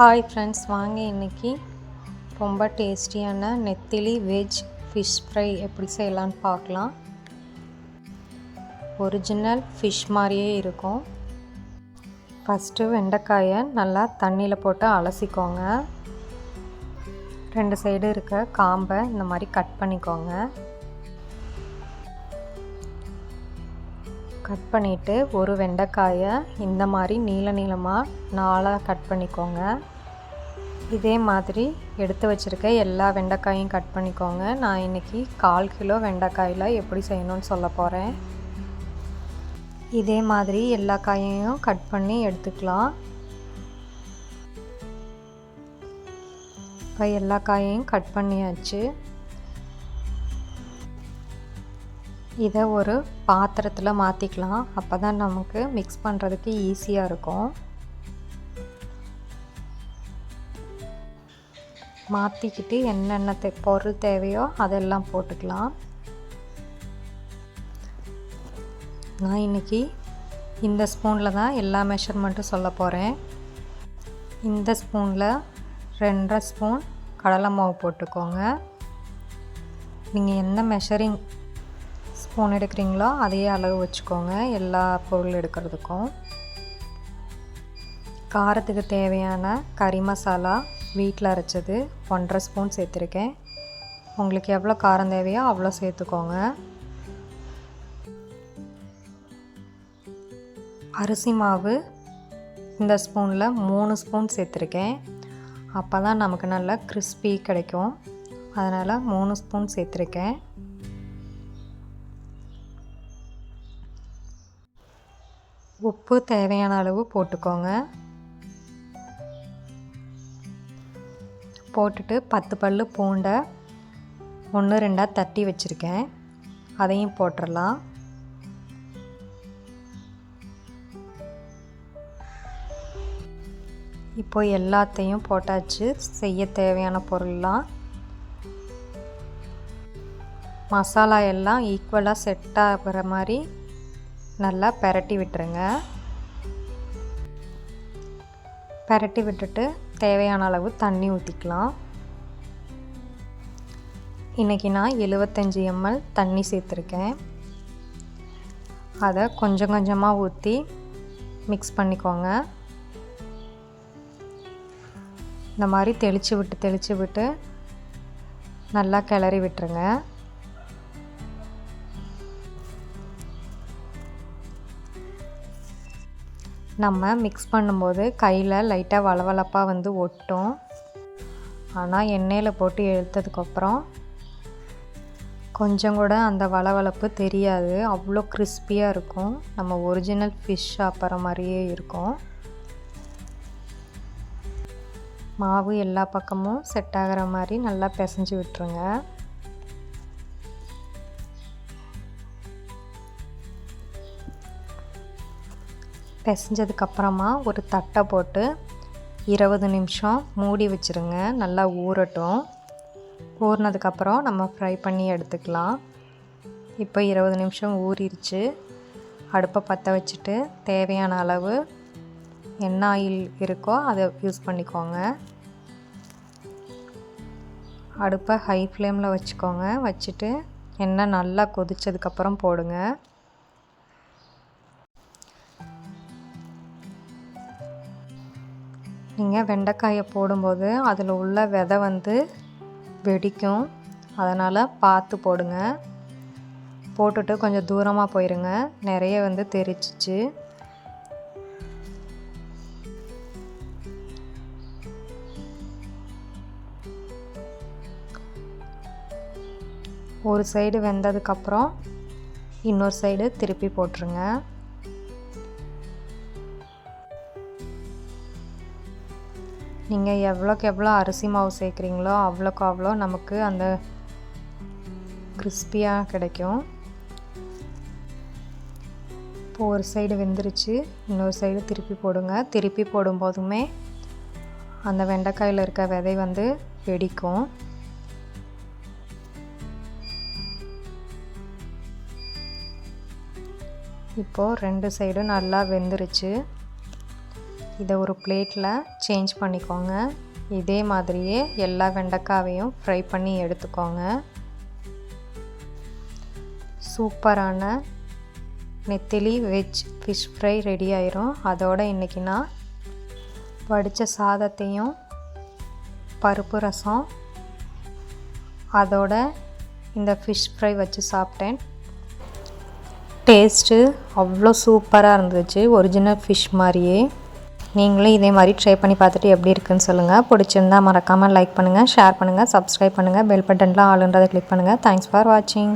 Hi friends வாங்க இன்றைக்கி ரொம்ப டேஸ்டியான நெத்திலி வெஜ் ஃபிஷ் ஃப்ரை எப்படி செய்யலான்னு பார்க்கலாம். ஒரிஜினல் ஃபிஷ் மாதிரியே இருக்கும். ஃபஸ்ட்டு வெண்டைக்காயை நல்லா தண்ணியில் போட்டு அலசிக்கோங்க. ரெண்டு சைடு இருக்க காம்பை இந்த மாதிரி கட் பண்ணிக்கோங்க. கட் பண்ணிவிட்டு ஒரு வெண்டைக்காயை இந்த மாதிரி நீள நீளமாக நாளாக கட் பண்ணிக்கோங்க. இதே மாதிரி எடுத்து வச்சுருக்க எல்லா வெண்டைக்காயும் கட் பண்ணிக்கோங்க. நான் இன்றைக்கி கால் கிலோ வெண்டைக்காயில் எப்படி செய்யணும்னு சொல்ல போகிறேன் இதே மாதிரி எல்லா காயையும் கட் பண்ணி எடுத்துக்கலாம். இப்போ எல்லா காயையும் கட் பண்ணியாச்சு. இதை ஒரு பாத்திரத்தில் மாற்றிக்கலாம் அப்போ தான் நமக்கு மிக்ஸ் பண்ணுறதுக்கு ஈஸியாக இருக்கும். மாற்றிக்கிட்டு என்னென்ன தே பொருள் தேவையோ அதெல்லாம் போட்டுக்கலாம். நான் இன்றைக்கி இந்த ஸ்பூனில் தான் எல்லா மெஷர்மெண்ட்டும் சொல்ல போகிறேன் இந்த ஸ்பூனில் ரெண்டரை ஸ்பூன் கடலை மாவு போட்டுக்கோங்க. நீங்கள் என்ன மெஷரிங் ஸ்பூன் எடுக்கிறீங்களோ அதே அளவு வச்சுக்கோங்க எல்லா பொருள் எடுக்கிறதுக்கும். காரத்துக்கு தேவையான கறி மசாலா வீட்டில் அரைச்சது ஒன்றரை ஸ்பூன் சேர்த்துருக்கேன். உங்களுக்கு எவ்வளோ காரம் தேவையோ அவ்வளோ சேர்த்துக்கோங்க. அரிசி மாவு இந்த ஸ்பூனில் மூணு ஸ்பூன் சேர்த்துருக்கேன். அப்போ தான் நமக்கு நல்லா கிறிஸ்பி கிடைக்கும். அதனால் மூணு ஸ்பூன் சேர்த்துருக்கேன். உப்பு தேவையான அளவு போட்டுக்கோங்க. போட்டுட்டு பத்து பல் பூண்டை ஒன்று ரெண்டாக தட்டி வச்சுருக்கேன். அதையும் போட்டுடலாம் இப்போ எல்லாத்தையும் போட்டாச்சு. செய்ய தேவையான பொருள்லாம். மசாலா எல்லாம் ஈக்குவலாக செட் ஆகிற மாதிரி நல்லா பெரட்டி விட்டுருங்க. பரட்டி விட்டுட்டு தேவையான அளவு தண்ணி ஊற்றிக்கலாம் இன்றைக்கி நான் எழுபத்தஞ்சி எம்எல் தண்ணி சேர்த்துருக்கேன். அதை கொஞ்சம் கொஞ்சமாக ஊற்றி மிக்ஸ் பண்ணிக்கோங்க. இந்த மாதிரி தெளித்து விட்டு தெளித்து விட்டு நல்லா கிளறி விட்டுருங்க. நம்ம மிக்ஸ் பண்ணும்போது கையில் லைட்டாக வளவளப்பாக வந்து ஒட்டும். ஆனால் எண்ணெயில் போட்டு எடுத்ததுக்கப்புறம் கொஞ்சம் கூட அந்த வளவளப்பு தெரியாது. அவ்வளோ கிறிஸ்பியாக இருக்கும். நம்ம ஒரிஜினல் ஃபிஷ் சாப்பிட்ற மாதிரியே இருக்கும். மாவு எல்லா பக்கமும் செட் ஆகிற மாதிரி நல்லா பிசைஞ்சு விட்டுருங்க. பிசைஞ்சதுக்கப்புறமா ஒரு தட்டை போட்டு இருபது நிமிஷம் மூடி வச்சுருங்க. நல்லா ஊறட்டும். ஊறினதுக்கப்புறம் நம்ம ஃப்ரை பண்ணி எடுத்துக்கலாம். இப்போ இருபது நிமிஷம் ஊறிடுச்சு. அடுப்பை பற்ற வச்சுட்டு தேவையான அளவு என்ன ஆயில் இருக்கோ அதை யூஸ் பண்ணிக்கோங்க. அடுப்பை ஹை ஃப்ளேமில் வச்சுக்கோங்க. வச்சுட்டு எண்ணெய் நல்லா கொதித்ததுக்கப்புறம் போடுங்க. நீங்கள் வெண்டைக்காயை போடும்போது அதில் உள்ள விதை வந்து வெடிக்கும். அதனால் பார்த்து போடுங்க. போட்டுட்டு கொஞ்சம் தூரமாக போயிருங்க. நிறைய வந்து தெரிச்சிச்சு ஒரு சைடு வெந்ததுக்கப்புறம் இன்னொரு சைடு திருப்பி போட்டுருங்க. நீங்கள் எவ்வளோக்கு எவ்வளோ அரிசி மாவு சேர்க்குறீங்களோ அவ்வளோக்கு அவ்வளோ நமக்கு அந்த கிறிஸ்பியாக கிடைக்கும். இப்போ ஒரு சைடு வெந்துருச்சு. இன்னொரு சைடு திருப்பி போடுங்க. திருப்பி போடும்போதுமே அந்த வெண்டைக்காயில் இருக்க விதை வந்து வெடிக்கும். இப்போது ரெண்டு சைடும் நல்லா வெந்துருச்சு. இதை ஒரு பிளேட்டில் சேஞ்ச் பண்ணிக்கோங்க. இதே மாதிரியே எல்லா வெண்டைக்காவையும் ஃப்ரை பண்ணி எடுத்துக்கோங்க. சூப்பரான நெத்திலி வெஜ் ஃபிஷ் ஃப்ரை ரெடி ஆயிரும். அதோட இன்றைக்கி நான் வடித்த சாதத்தையும் பருப்பு ரசம் அதோட இந்த ஃபிஷ் ஃப்ரை வச்சு சாப்பிட்டேன். டேஸ்ட்டு அவ்வளோ சூப்பராக இருந்துச்சு. ஒரிஜினல் ஃபிஷ் மாதிரியே. நீங்களும் இதே மாதிரி ட்ரை பண்ணி பார்த்துட்டு எப்படி இருக்குன்னு சொல்லுங்கள் பிடிச்சிருந்தா மறக்காமல் லைக் பண்ணுங்கள் ஷேர் பண்ணுங்கள் சப்ஸ்கிரைப் பண்ணுங்கள் பெல் பட்டன்லாம் ஆளுன்றதை கிளிக் பண்ணுங்கள் தேங்க்ஸ் ஃபார் வாட்சிங்